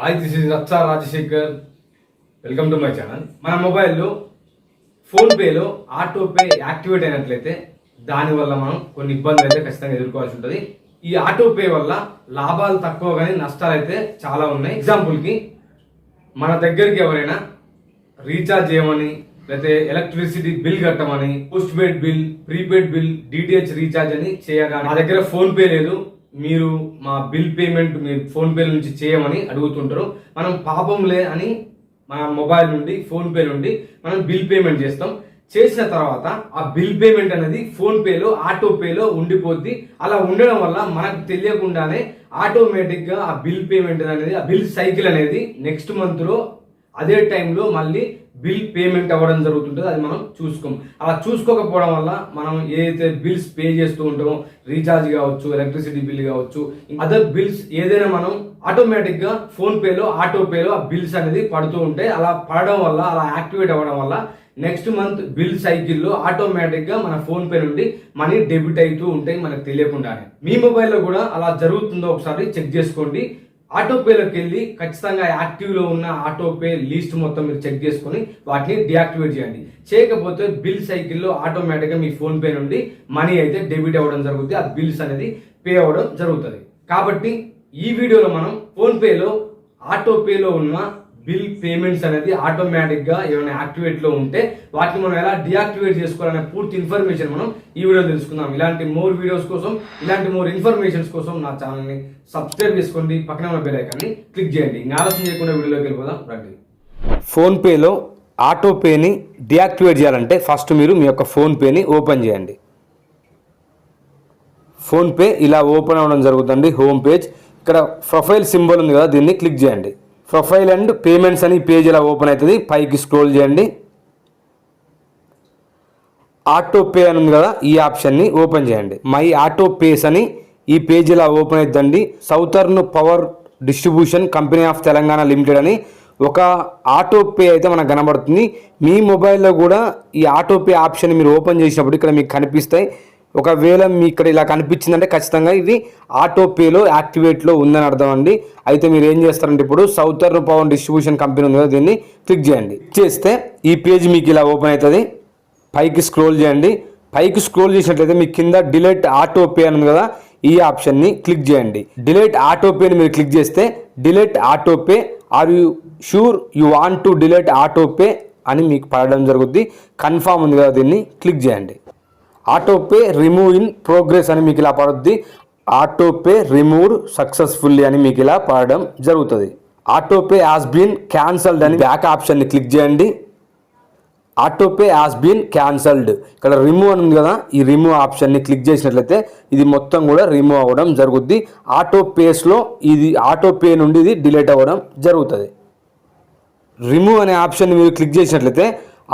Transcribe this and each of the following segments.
Hi this is Racha Rajasekhar welcome to my channel మన మొబైల్లో ఫోన్పేలో ఆటోపే యాక్టివేట్ అయినట్లయితే దానివల్ల మనం కొన్ని ఇబ్బందులు అయితే ఖచ్చితంగా ఎదుర్కోవాల్సి ఉంటుంది. ఈ ఆటోపే వల్ల లాభాలు తక్కువ కానీ నష్టాలు అయితే చాలా ఉన్నాయి. ఎగ్జాంపుల్కి మన దగ్గరికి ఎవరైనా రీఛార్జ్ చేయమని లేకపోతే ఎలక్ట్రిసిటీ బిల్ కట్టమని post paid bill prepaid bill DTH recharge అని చేయగా నా దగ్గర ఫోన్పే లేదు. మీరు మా బిల్ పేమెంట్ మీరు ఫోన్పే నుంచి చేయమని అడుగుతుంటారు. మనం పాపంలే అని మన మొబైల్ నుండి ఫోన్పే నుండి మనం బిల్ పేమెంట్ చేస్తాం. చేసిన తర్వాత ఆ బిల్ పేమెంట్ అనేది ఫోన్పేలో ఆటోపేలో ఉండిపోద్ది. అలా ఉండడం వల్ల మనకు తెలియకుండానే ఆటోమేటిక్గా ఆ బిల్ పేమెంట్ అనేది ఆ బిల్ సైకిల్ అనేది నెక్స్ట్ మంత్లో అదే టైంలో మళ్ళీ బిల్ పేమెంట్ అవ్వడం జరుగుతుంటుంది అది మనం చూసుకోం. అలా చూసుకోకపోవడం వల్ల మనం ఏదైతే బిల్స్ పే చేస్తూ ఉంటామో రీఛార్జ్ కావచ్చు ఎలక్ట్రిసిటీ బిల్ కావచ్చు అదర్ బిల్స్ ఏదైనా మనం ఆటోమేటిక్గా ఫోన్ పేలో ఆటో పేలో ఆ బిల్స్ అనేది పడుతూ ఉంటాయి అలా పడడం వల్ల అలా యాక్టివేట్ అవ్వడం వల్ల నెక్స్ట్ మంత్ బిల్ సైకిల్లో ఆటోమేటిక్గా మన ఫోన్ పే నుండి మనీ డెబిట్ అవుతూ ఉంటాయి మనకు తెలియకుండానే. మీ మొబైల్లో కూడా అలా జరుగుతుందో ఒకసారి చెక్ చేసుకోండి. ఆటోపేలోకి వెళ్ళి ఖచ్చితంగా యాక్టివ్లో ఉన్న ఆటోపే లిస్ట్ మొత్తం మీరు చెక్ చేసుకొని వాటిని డియాక్టివేట్ చేయండి. చేయకపోతే బిల్ సైకిల్లో ఆటోమేటిక్గా మీ ఫోన్ పే నుండి మనీ అయితే డెబిట్ అవ్వడం జరుగుతుంది ఆ బిల్స్ అనేది పే అవ్వడం జరుగుతుంది. కాబట్టి ఈ వీడియోలో మనం ఫోన్పేలో ఆటోపేలో ఉన్న బిల్ పేమెంట్స్ అనేది ఆటోమేటిక్గా ఏమైనా యాక్టివేట్లో ఉంటే వాటిని మనం ఎలా డియాక్టివేట్ చేసుకోవాలనే పూర్తి ఇన్ఫర్మేషన్ మనం ఈ వీడియో తెలుసుకుందాం. ఇలాంటి మోర్ వీడియోస్ కోసం ఇలాంటి మోర్ ఇన్ఫర్మేషన్స్ కోసం నా ఛానల్ని సబ్స్క్రైబ్ చేసుకోండి. పక్కన ఉన్న బెల్ ఐకాన్ని క్లిక్ చేయండి. ఇంకా ఆలస్యం చేయకుండా వీడియోలోకి వెళ్ళిపోదాం. రండి. ఫోన్పేలో ఆటోపేని డియాక్టివేట్ చేయాలంటే ఫస్ట్ మీరు మీ యొక్క ఫోన్పేని ఓపెన్ చేయండి. ఫోన్పే ఇలా ఓపెన్ అవ్వడం జరుగుతుంది. Home page. ఇక్కడ ప్రొఫైల్ సింబల్ ఉంది కదా దీన్ని క్లిక్ చేయండి. ప్రొఫైల్ అండ్ పేమెంట్స్ అని పేజ్ ఇలా ఓపెన్ అవుతుంది. పైకి స్క్రోల్ చేయండి. ఆటో పే అని ఉంది కదా ఈ ఆప్షన్ని ఓపెన్ చేయండి. మై ఆటో పేస్ అని ఈ పేజ్ ఇలా ఓపెన్ అవుతుందండి. Southern power distribution company of Telangana limited అని ఒక ఆటో పే అయితే మనకు కనబడుతుంది. మీ మొబైల్లో కూడా ఈ ఆటో పే ఆప్షన్ మీరు ఓపెన్ చేసినప్పుడు ఇక్కడ మీకు కనిపిస్తాయి. ఒకవేళ మీ ఇక్కడ ఇలా కనిపించిందంటే ఖచ్చితంగా ఇది ఆటోపేలో యాక్టివేట్లో ఉందని అర్థం అండి. అయితే మీరు ఏం చేస్తారంటే ఇప్పుడు సౌతర్న్ పవన్ డిస్ట్రిబ్యూషన్ కంపెనీ ఉంది కదా దీన్ని క్లిక్ చేయండి. చేస్తే ఈ పేజ్ మీకు ఇలా ఓపెన్ అవుతుంది. పైకి స్క్రోల్ చేయండి. పైకి స్క్రోల్ చేసినట్లయితే మీ కింద డిలేట్ ఆటోపే అని కదా ఈ ఆప్షన్ని క్లిక్ చేయండి. డిలేట్ ఆటోపేని మీరు క్లిక్ చేస్తే delete auto pay are you sure you want to delete auto pay అని మీకు పడడం జరుగుద్ది. కన్ఫామ్ ఉంది కదా దీన్ని క్లిక్ చేయండి. Auto pay remove in progress అని మీకు ఇలా పడుద్ది. ఆటో పే రిమూవ్డ్ సక్సెస్ఫుల్లీ అని మీకు ఇలా పడడం జరుగుతుంది. ఆటో పే బీన్ క్యాన్సల్డ్ అని బ్యాక్ ఆప్షన్ని క్లిక్ చేయండి. ఆటోపే యాజ్ బీన్ క్యాన్సల్డ్ ఇక్కడ రిమూవ్ అని ఉంది కదా ఈ రిమూవ్ ఆప్షన్ని క్లిక్ చేసినట్లయితే ఇది మొత్తం కూడా రిమూవ్ అవ్వడం జరుగుద్ది. ఆటోపేస్లో ఇది ఆటోపే నుండి ఇది డిలీట్ అవ్వడం జరుగుతుంది. రిమూవ్ అనే ఆప్షన్ మీరు క్లిక్ చేసినట్లయితే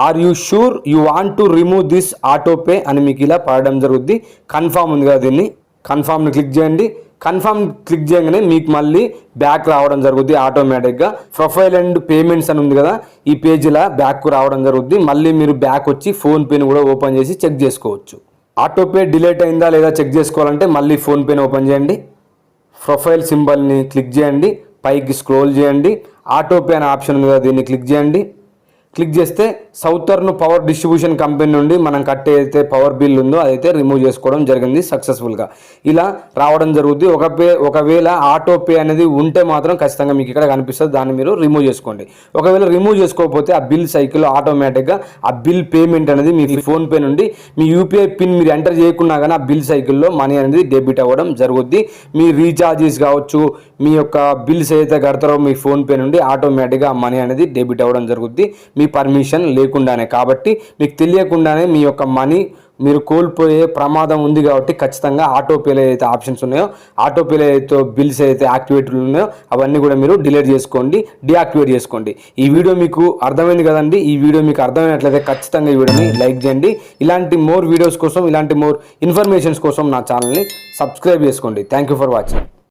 are you sure you want to remove this autopay అని మీకు ఇలా పడడం జరుగుద్ది. కన్ఫామ్ ఉంది కదా దీన్ని? కన్ఫామ్ని క్లిక్ చేయండి. కన్ఫామ్ క్లిక్ చేయగానే మీకు మళ్ళీ బ్యాక్ రావడం జరుగుద్ది ఆటోమేటిక్గా. ప్రొఫైల్ అండ్ పేమెంట్స్ అని ఉంది కదా ఈ పేజీలా బ్యాక్ రావడం జరుగుద్ది. మళ్ళీ మీరు బ్యాక్ వచ్చి ఫోన్పేని కూడా ఓపెన్ చేసి చెక్ చేసుకోవచ్చు. ఆటోపే డిలేట్ అయిందా లేదా చెక్ చేసుకోవాలంటే మళ్ళీ ఫోన్పేని ఓపెన్ చేయండి. ప్రొఫైల్ సింబల్ని క్లిక్ చేయండి. పైకి స్క్రోల్ చేయండి. ఆటోపే అనే ఆప్షన్ ఉంది కదా దీన్ని క్లిక్ చేయండి. క్లిక్ చేస్తే సౌతర్న్ పవర్ డిస్ట్రిబ్యూషన్ కంపెనీ నుండి మనం కట్టే అయితే పవర్ బిల్ ఉందో అదైతే రిమూవ్ చేసుకోవడం జరిగింది సక్సెస్ఫుల్గా. ఇలా రావడం జరుగుతుంది ఒక పే ఒకవేళ ఆటో పే అనేది ఉంటే మాత్రం ఖచ్చితంగా మీకు ఇక్కడ కనిపిస్తుంది. దాన్ని మీరు రిమూవ్ చేసుకోండి. ఒకవేళ రిమూవ్ చేసుకోకపోతే ఆ బిల్ సైకిల్ ఆటోమేటిక్గా ఆ బిల్ పేమెంట్ అనేది మీ ఫోన్పే నుండి మీ యూపీఐ పిన్ మీరు ఎంటర్ చేయకున్నా కానీ ఆ బిల్ సైకిల్లో మనీ అనేది డెబిట్ అవ్వడం జరుగుద్ది. మీ రీఛార్జెస్ కావచ్చు మీ యొక్క బిల్స్ ఏదైతే కడతారో మీ ఫోన్పే నుండి ఆటోమేటిక్గా ఆ మనీ అనేది డెబిట్ అవ్వడం జరుగుద్ది. మీ పర్మిషన్ లేదు. లేకుండానే కాబట్టి మీకు తెలియకుండానే మీ యొక్క మనీ మీరు కోల్పోయే ప్రమాదం ఉంది కాబట్టి ఖచ్చితంగా ఆటోపేలో ఏదైతే ఆప్షన్స్ ఉన్నాయో ఆటోపేలో ఏదైతే బిల్స్ ఏదైతే యాక్టివేట్లు ఉన్నాయో అవన్నీ కూడా మీరు డిలీట్ చేసుకోండి డీయాక్టివేట్ చేసుకోండి. ఈ వీడియో మీకు అర్థమైంది కదండి? ఈ వీడియో మీకు అర్థమైనట్లయితే ఖచ్చితంగా ఈ వీడియోని లైక్ చేయండి. ఇలాంటి మోర్ వీడియోస్ కోసం ఇలాంటి మోర్ ఇన్ఫర్మేషన్స్ కోసం నా ఛానల్ని సబ్స్క్రైబ్ చేసుకోండి. Thank you for watching